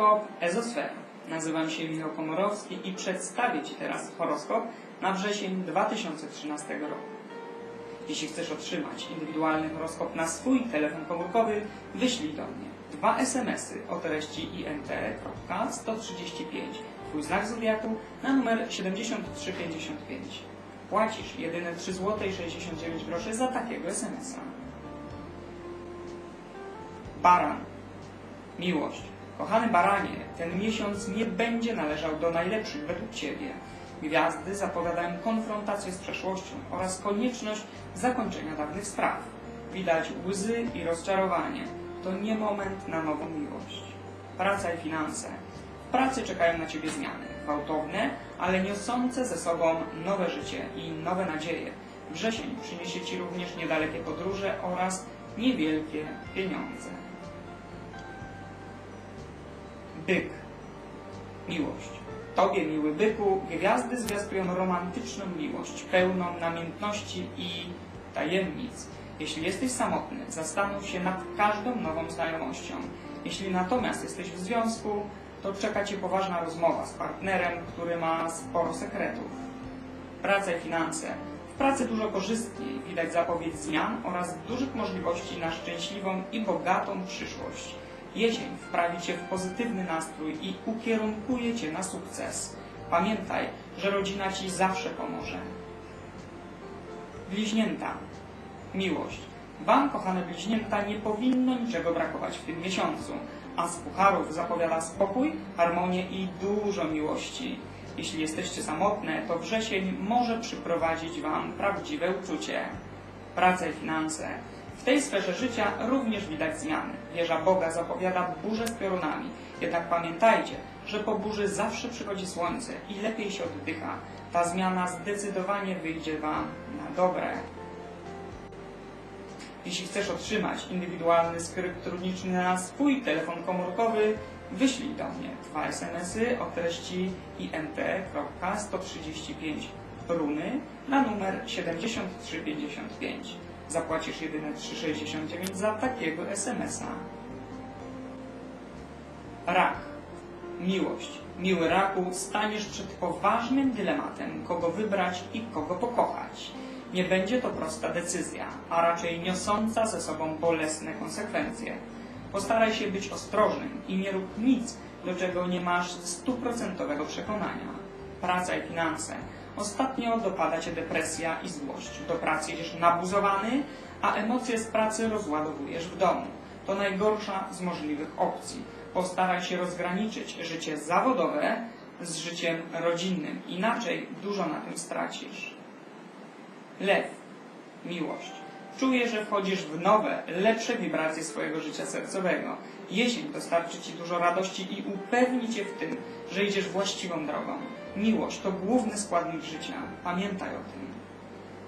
Horoskop Ezosfera. Nazywam się Michał Komorowski i przedstawię Ci teraz horoskop na wrzesień 2013 roku. Jeśli chcesz otrzymać indywidualny horoskop na swój telefon komórkowy, wyślij do mnie dwa SMS-y o treści int.135, Twój znak zodiaku na numer 7355. Płacisz jedyne 3 zł 69 groszy za takiego SMS-a. Baran. Miłość. Kochany baranie, ten miesiąc nie będzie należał do najlepszych według Ciebie. Gwiazdy zapowiadają konfrontację z przeszłością oraz konieczność zakończenia dawnych spraw. Widać łzy i rozczarowanie. To nie moment na nową miłość. Praca i finanse. W pracy czekają na Ciebie zmiany. Gwałtowne, ale niosące ze sobą nowe życie i nowe nadzieje. Wrzesień przyniesie Ci również niedalekie podróże oraz niewielkie pieniądze. Byk. Miłość. Tobie, miły byku, gwiazdy zwiastują romantyczną miłość, pełną namiętności i tajemnic. Jeśli jesteś samotny, zastanów się nad każdą nową znajomością. Jeśli natomiast jesteś w związku, to czeka Cię poważna rozmowa z partnerem, który ma sporo sekretów. Praca i finanse. W pracy dużo korzystniej widać zapowiedź zmian oraz dużych możliwości na szczęśliwą i bogatą przyszłość. Jesień wprawi Cię w pozytywny nastrój i ukierunkuje Cię na sukces. Pamiętaj, że rodzina Ci zawsze pomoże. Bliźnięta. Miłość. Wam, kochane bliźnięta, nie powinno niczego brakować w tym miesiącu, a z pucharów zapowiada spokój, harmonię i dużo miłości. Jeśli jesteście samotne, to wrzesień może przyprowadzić Wam prawdziwe uczucie. Praca i finanse. W tej sferze życia również widać zmiany. Wieża Boga zapowiada burzę z piorunami. Jednak pamiętajcie, że po burzy zawsze przychodzi słońce i lepiej się oddycha. Ta zmiana zdecydowanie wyjdzie Wam na dobre. Jeśli chcesz otrzymać indywidualny skrypt trudniczny na swój telefon komórkowy, wyślij do mnie dwa SMS-y o treści int.135 runy na numer 7355. Zapłacisz jedyne 3,69 za takiego SMS-a. Rak. Miłość. Miły raku, staniesz przed poważnym dylematem, kogo wybrać i kogo pokochać. Nie będzie to prosta decyzja, a raczej niosąca ze sobą bolesne konsekwencje. Postaraj się być ostrożnym i nie rób nic, do czego nie masz stuprocentowego przekonania. Praca i finanse. Ostatnio dopada Cię depresja i złość. Do pracy jedziesz nabuzowany, a emocje z pracy rozładowujesz w domu. To najgorsza z możliwych opcji. Postaraj się rozgraniczyć życie zawodowe z życiem rodzinnym, inaczej dużo na tym stracisz. Lew. Miłość. Czuję, że wchodzisz w nowe, lepsze wibracje swojego życia sercowego. Jesień dostarczy Ci dużo radości i upewni Cię w tym, że idziesz właściwą drogą. Miłość to główny składnik życia. Pamiętaj o tym.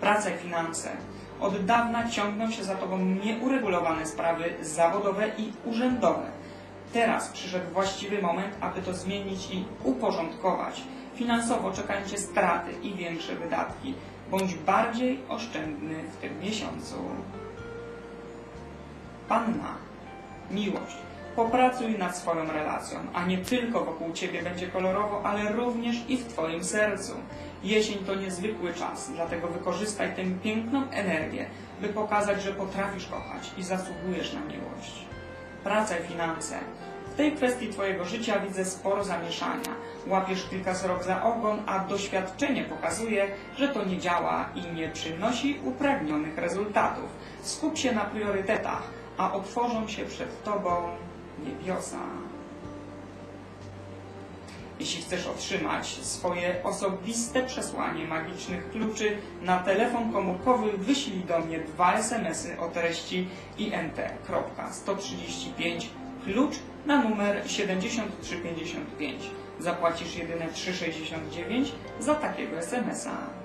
Praca i finanse. Od dawna ciągną się za Tobą nieuregulowane sprawy zawodowe i urzędowe. Teraz przyszedł właściwy moment, aby to zmienić i uporządkować. Finansowo czekają Cię straty i większe wydatki. Bądź bardziej oszczędny w tym miesiącu. Panna. Miłość. Popracuj nad swoją relacją, a nie tylko wokół Ciebie będzie kolorowo, ale również i w Twoim sercu. Jesień to niezwykły czas, dlatego wykorzystaj tę piękną energię, by pokazać, że potrafisz kochać i zasługujesz na miłość. Praca i finanse. W tej kwestii Twojego życia widzę sporo zamieszania. Łapiesz kilka srok za ogon, a doświadczenie pokazuje, że to nie działa i nie przynosi upragnionych rezultatów. Skup się na priorytetach, a otworzą się przed Tobą niebiosa. Jeśli chcesz otrzymać swoje osobiste przesłanie magicznych kluczy na telefon komórkowy, wyślij do mnie dwa SMS-y o treści int.135 klucz na numer 7355. Zapłacisz jedyne 3,69 za takiego SMS-a.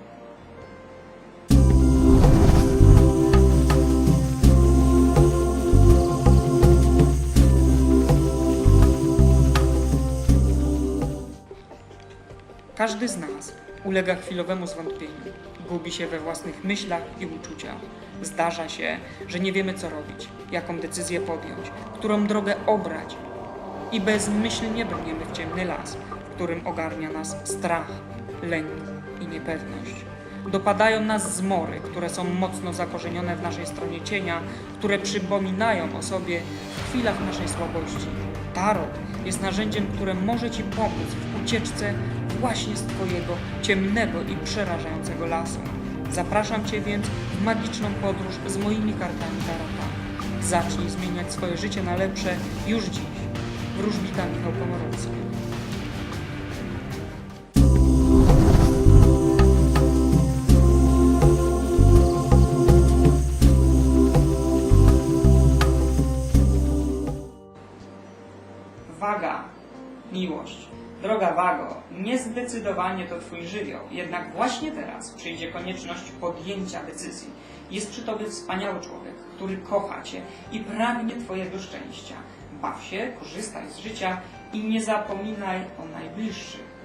Każdy z nas ulega chwilowemu zwątpieniu, gubi się we własnych myślach i uczuciach. Zdarza się, że nie wiemy co robić, jaką decyzję podjąć, którą drogę obrać i bezmyślnie brniemy w ciemny las, w którym ogarnia nas strach, lęk i niepewność. Dopadają nas zmory, które są mocno zakorzenione w naszej stronie cienia, które przypominają o sobie w chwilach naszej słabości. Tarot jest narzędziem, które może Ci pomóc w ucieczce właśnie z Twojego ciemnego i przerażającego lasu. Zapraszam Cię więc w magiczną podróż z moimi kartami Tarota. Zacznij zmieniać swoje życie na lepsze już dziś. Wróżbita Michał Komorowski. Waga, miłość. Droga Wago, niezdecydowanie to Twój żywioł, jednak właśnie teraz przyjdzie konieczność podjęcia decyzji. Jest przy Tobie wspaniały człowiek, który kocha Cię i pragnie Twojego szczęścia. Baw się, korzystaj z życia i nie zapominaj o najbliższych.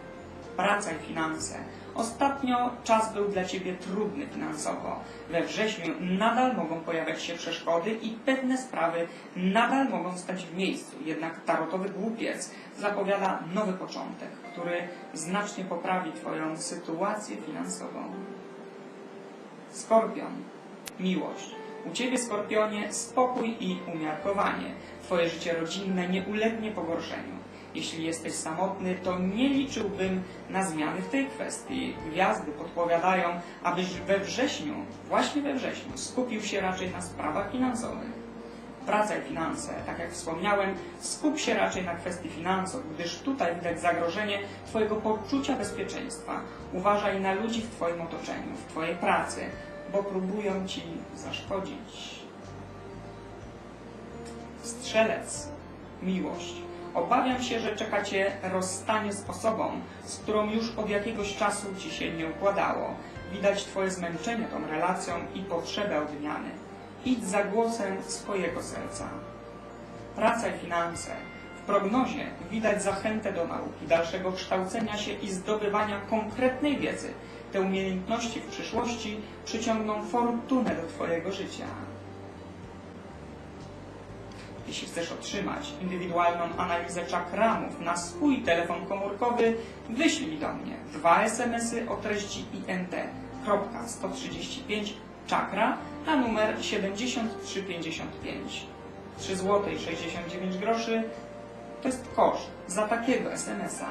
Praca i finanse. Ostatnio czas był dla Ciebie trudny finansowo. We wrześniu nadal mogą pojawiać się przeszkody i pewne sprawy nadal mogą stać w miejscu. Jednak tarotowy głupiec zapowiada nowy początek, który znacznie poprawi Twoją sytuację finansową. Skorpion. Miłość. U Ciebie, Skorpionie, spokój i umiarkowanie. Twoje życie rodzinne nie ulegnie pogorszeniu. Jeśli jesteś samotny, to nie liczyłbym na zmiany w tej kwestii. Gwiazdy podpowiadają, abyś we wrześniu, właśnie we wrześniu, skupił się raczej na sprawach finansowych. Praca i finanse, tak jak wspomniałem, skup się raczej na kwestii finansów, gdyż tutaj widać zagrożenie Twojego poczucia bezpieczeństwa. Uważaj na ludzi w Twoim otoczeniu, w Twojej pracy, bo próbują Ci zaszkodzić. Strzelec, miłość. Obawiam się, że czeka Cię rozstanie z osobą, z którą już od jakiegoś czasu Ci się nie układało. Widać Twoje zmęczenie tą relacją i potrzebę odmiany. Idź za głosem swojego serca. Praca i finanse. W prognozie widać zachętę do nauki, dalszego kształcenia się i zdobywania konkretnej wiedzy. Te umiejętności w przyszłości przyciągną fortunę do Twojego życia. Jeśli chcesz otrzymać indywidualną analizę czakramów na swój telefon komórkowy, wyślij do mnie dwa SMS-y o treści INT. 135 czakra na numer 7355. 3 zł 69 groszy to jest koszt za takiego SMS-a.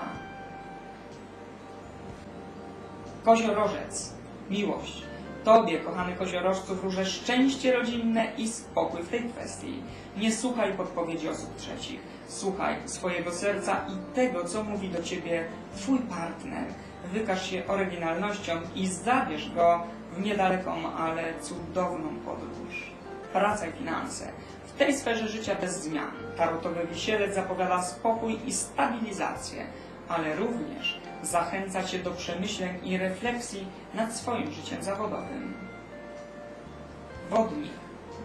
Koziorożec. Miłość. Tobie, kochany koziorożcu, wróżę szczęście rodzinne i spokój w tej kwestii. Nie słuchaj podpowiedzi osób trzecich. Słuchaj swojego serca i tego, co mówi do Ciebie Twój partner. Wykaż się oryginalnością i zabierz go w niedaleką, ale cudowną podróż. Praca i finanse. W tej sferze życia bez zmian. Tarotowy wisielec zapowiada spokój i stabilizację, ale również zachęca Cię do przemyśleń i refleksji nad swoim życiem zawodowym. Wodnik.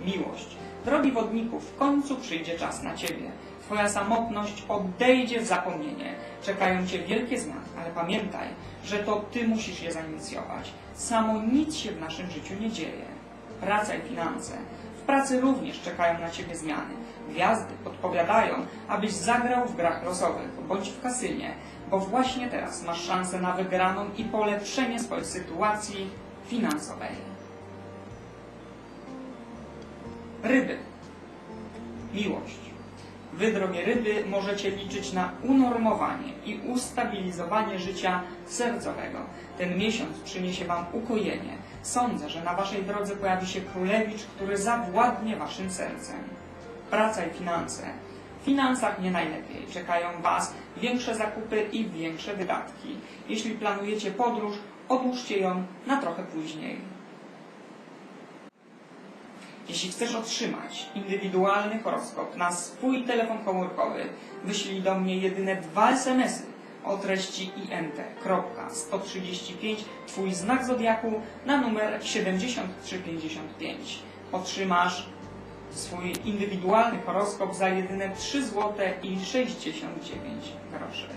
Miłość. Drogi wodniku, w końcu przyjdzie czas na Ciebie. Twoja samotność odejdzie w zapomnienie. Czekają Cię wielkie zmiany, ale pamiętaj, że to Ty musisz je zainicjować. Samo nic się w naszym życiu nie dzieje. Praca i finanse. Pracy również czekają na Ciebie zmiany. Gwiazdy podpowiadają, abyś zagrał w grach losowych bądź w kasynie, bo właśnie teraz masz szansę na wygraną i polepszenie swojej sytuacji finansowej. Ryby. Miłość. Wy, drogie ryby, możecie liczyć na unormowanie i ustabilizowanie życia sercowego. Ten miesiąc przyniesie Wam ukojenie. Sądzę, że na Waszej drodze pojawi się królewicz, który zawładnie Waszym sercem. Praca i finanse. W finansach nie najlepiej. Czekają Was większe zakupy i większe wydatki. Jeśli planujecie podróż, odłóżcie ją na trochę później. Jeśli chcesz otrzymać indywidualny horoskop na swój telefon komórkowy, wyślij do mnie jedyne dwa SMS-y o treści INT. 135 Twój znak zodiaku na numer 7355. Otrzymasz swój indywidualny horoskop za jedyne 3 zł i 69 groszy.